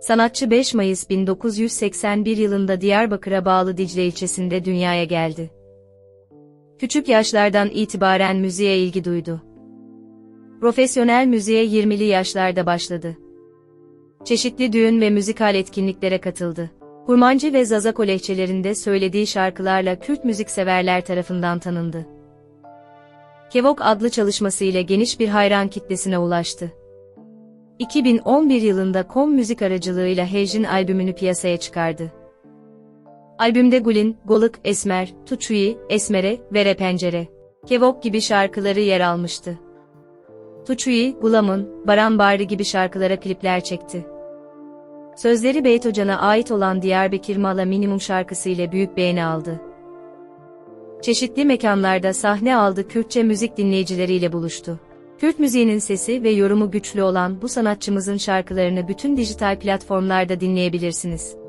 Sanatçı 5 Mayıs 1981 yılında Diyarbakır'a bağlı Dicle ilçesinde dünyaya geldi. Küçük yaşlardan itibaren müziğe ilgi duydu. Profesyonel müziğe 20'li yaşlarda başladı. Çeşitli düğün ve müzikal etkinliklere katıldı. Kurmancı ve Zazako lehçelerinde söylediği şarkılarla Kürt müzikseverler tarafından tanındı. Kevok adlı çalışmasıyla geniş bir hayran kitlesine ulaştı. 2011 yılında Kom Müzik aracılığıyla Hejin albümünü piyasaya çıkardı. Albümde Gulin, Goluk, Esmer, Tuçuyi, Esmere, Vere Pencere, Kevok gibi şarkıları yer almıştı. Tuçuyi, Gulam'ın, Baran Bağrı gibi şarkılara klipler çekti. Sözleri Beyt Hoca'na ait olan Diyarbakır Mala Minimum şarkısı ile büyük beğeni aldı. Çeşitli mekanlarda sahne aldı Kürtçe müzik dinleyicileriyle buluştu. Kürt müziğinin sesi ve yorumu güçlü olan bu sanatçımızın şarkılarını bütün dijital platformlarda dinleyebilirsiniz.